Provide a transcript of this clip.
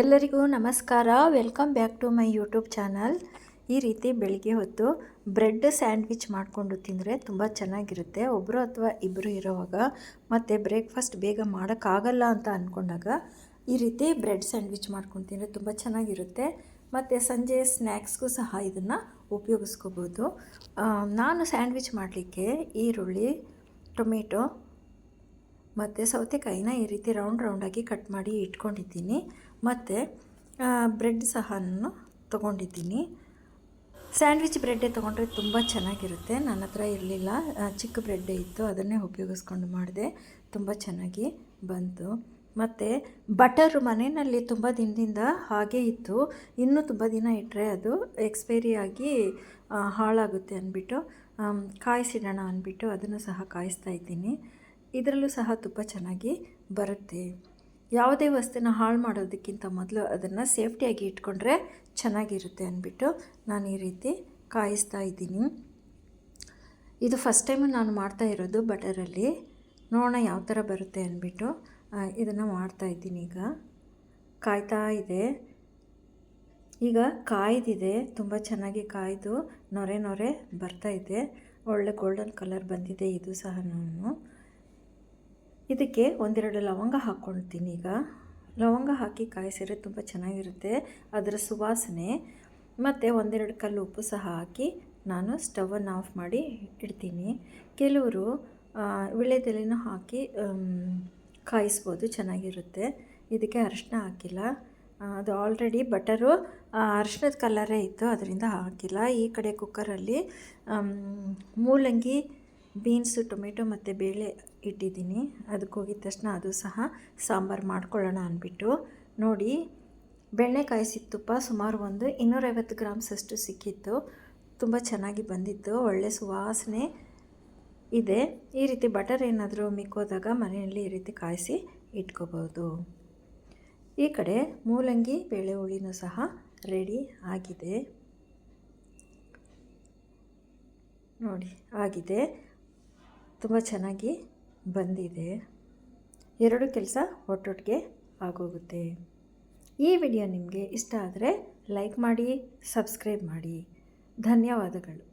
ಎಲ್ಲರಿಗೂ ನಮಸ್ಕಾರ. Welcome back to my YouTube channel ಈ ರೀತಿ ಬೆಳಿಗ್ಗೆ ಹೊತ್ತು ಬ್ರೆಡ್ ಸ್ಯಾಂಡ್ವಿಚ್ ಮಾಡಿಕೊಂಡು ತಿಂದರೆ ತುಂಬ ಚೆನ್ನಾಗಿರುತ್ತೆ. ಒಬ್ಬರು ಅಥವಾ ಇಬ್ಬರು ಇರೋವಾಗ ಮತ್ತು ಬ್ರೇಕ್ಫಾಸ್ಟ್ ಬೇಗ ಮಾಡೋಕ್ಕಾಗಲ್ಲ ಅಂತ ಅಂದ್ಕೊಂಡಾಗ ಈ ರೀತಿ ಬ್ರೆಡ್ ಸ್ಯಾಂಡ್ವಿಚ್ ಮಾಡ್ಕೊಂಡು ತಿಂದರೆ ತುಂಬ ಚೆನ್ನಾಗಿರುತ್ತೆ. ಮತ್ತು ಸಂಜೆ ಸ್ನ್ಯಾಕ್ಸ್ಗೂ ಸಹ ಇದನ್ನು ಉಪಯೋಗಿಸ್ಕೋಬೋದು. ನಾನು ಸ್ಯಾಂಡ್ವಿಚ್ ಮಾಡಲಿಕ್ಕೆ ಈರುಳ್ಳಿ, ಟೊಮೆಟೊ ಮತ್ತು ಸೌತೆಕಾಯಿನ ಈ ರೀತಿ ರೌಂಡ್ ರೌಂಡಾಗಿ ಕಟ್ ಮಾಡಿ ಇಟ್ಕೊಂಡಿದ್ದೀನಿ. ಮತ್ತು ಬ್ರೆಡ್ ಸಹ ನಾನು ತೊಗೊಂಡಿದ್ದೀನಿ. ಸ್ಯಾಂಡ್ವಿಚ್ ಬ್ರೆಡ್ಡೇ ತೊಗೊಂಡ್ರೆ ತುಂಬ ಚೆನ್ನಾಗಿರುತ್ತೆ. ನನ್ನ ಹತ್ರ ಇರಲಿಲ್ಲ. ಚಿಕ್ಕ ಬ್ರೆಡ್ಡೇ ಇತ್ತು. ಅದನ್ನೇ ಉಪಯೋಗಿಸ್ಕೊಂಡು ಮಾಡಿದೆ. ತುಂಬ ಚೆನ್ನಾಗಿ ಬಂತು. ಮತ್ತು ಬಟರ್ ಮನೆಯಲ್ಲಿ ತುಂಬ ದಿನದಿಂದ ಹಾಗೆ ಇತ್ತು. ಇನ್ನೂ ತುಂಬ ದಿನ ಇಟ್ಟರೆ ಅದು ಎಕ್ಸ್ಪೈರಿ ಆಗಿ ಹಾಳಾಗುತ್ತೆ ಅಂದ್ಬಿಟ್ಟು ಕಾಯಿಸಿಡೋಣ ಅಂದ್ಬಿಟ್ಟು ಅದನ್ನು ಸಹ ಕಾಯಿಸ್ತಾ ಇದ್ದೀನಿ. ಇದರಲ್ಲೂ ಸಹ ತುಂಬ ಚೆನ್ನಾಗಿ ಬರುತ್ತೆ. ಯಾವುದೇ ವಸ್ತುನ ಹಾಳು ಮಾಡೋದಕ್ಕಿಂತ ಮೊದಲು ಅದನ್ನು ಸೇಫ್ಟಿಯಾಗಿ ಇಟ್ಕೊಂಡ್ರೆ ಚೆನ್ನಾಗಿರುತ್ತೆ ಅಂದ್ಬಿಟ್ಟು ನಾನು ಈ ರೀತಿ ಕಾಯಿಸ್ತಾ ಇದ್ದೀನಿ. ಇದು ಫಸ್ಟ್ ಟೈಮು ನಾನು ಮಾಡ್ತಾ ಇರೋದು ಬಟರಲ್ಲಿ. ನೋಡೋಣ ಯಾವ ಥರ ಬರುತ್ತೆ ಅಂದ್ಬಿಟ್ಟು ಇದನ್ನು ಮಾಡ್ತಾ ಇದ್ದೀನಿ ಈಗ. ಕಾಯ್ತಾ ಇದೆ. ಈಗ ಕಾಯ್ದಿದೆ, ತುಂಬ ಚೆನ್ನಾಗಿ ಕಾಯ್ದು ನೊರೆ ನೊರೆ ಬರ್ತಾ ಇದೆ. ಒಳ್ಳೆ ಗೋಲ್ಡನ್ ಕಲರ್ ಬಂದಿದೆ ಇದು ಸಹ ನಾನು. ಇದಕ್ಕೆ ಒಂದೆರಡು ಲವಂಗ ಹಾಕ್ಕೊಳ್ತೀನಿ ಈಗ. ಲವಂಗ ಹಾಕಿ ಕಾಯಿಸಿದ್ರೆ ತುಂಬ ಚೆನ್ನಾಗಿರುತ್ತೆ, ಅದರ ಸುವಾಸನೆ. ಮತ್ತು ಒಂದೆರಡು ಕಲ್ಲು ಉಪ್ಪು ಸಹ ಹಾಕಿ ನಾನು ಸ್ಟವನ್ನು ಆಫ್ ಮಾಡಿ ಇಡ್ತೀನಿ. ಕೆಲವರು ವಿಳೆದೆಲೆನೂ ಹಾಕಿ ಕಾಯಿಸ್ಬೋದು, ಚೆನ್ನಾಗಿರುತ್ತೆ. ಇದಕ್ಕೆ ಅರಿಶಿನ ಹಾಕಿಲ್ಲ. ಅದು ಆಲ್ರೆಡಿ ಬಟರು ಅರಿಶಿನದ ಕಲರೇ ಇತ್ತು, ಅದರಿಂದ ಹಾಕಿಲ್ಲ. ಈ ಕಡೆ ಕುಕ್ಕರಲ್ಲಿ ಮೂಲಂಗಿ ಬೀನ್ಸು, ಟೊಮೆಟೊ ಮತ್ತು ಬೇಳೆ ಇಟ್ಟಿದ್ದೀನಿ. ಅದಕ್ಕೆ ಹೋಗಿದ ತಕ್ಷಣ ಅದು ಸಹ ಸಾಂಬಾರು ಮಾಡ್ಕೊಳ್ಳೋಣ ಅಂದ್ಬಿಟ್ಟು. ನೋಡಿ ಬೆಣ್ಣೆ ಕಾಯಿಸಿದ ಸುಮಾರು ಒಂದು ಇನ್ನೂರೈವತ್ತು ಗ್ರಾಮ್ಸಷ್ಟು ಸಿಕ್ಕಿತ್ತು. ತುಂಬ ಚೆನ್ನಾಗಿ ಬಂದಿತ್ತು. ಒಳ್ಳೆ ಸುವಾಸನೆ ಇದೆ. ಈ ರೀತಿ ಬಟರ್ ಏನಾದರೂ ಮಿಕ್ಕೋದಾಗ ಮನೆಯಲ್ಲಿ ಈ ರೀತಿ ಕಾಯಿಸಿ ಇಟ್ಕೋಬೋದು. ಈ ಕಡೆ ಮೂಲಂಗಿ, ಬೇಳೆ ಹುಳಿನೂ ಸಹ ರೆಡಿ ಆಗಿದೆ. ನೋಡಿ, ಆಗಿದೆ. ತುಂಬ ಚೆನ್ನಾಗಿ ಬಂದಿದೆ. ಎರಡು ಕೆಲಸ ಒಟ್ಟೊಟ್ಟಿಗೆ ಆಗೋಗುತ್ತೆ. ಈ ವಿಡಿಯೋ ನಿಮಗೆ ಇಷ್ಟ ಆದರೆ ಲೈಕ್ ಮಾಡಿ, ಸಬ್ಸ್ಕ್ರೈಬ್ ಮಾಡಿ. ಧನ್ಯವಾದಗಳು.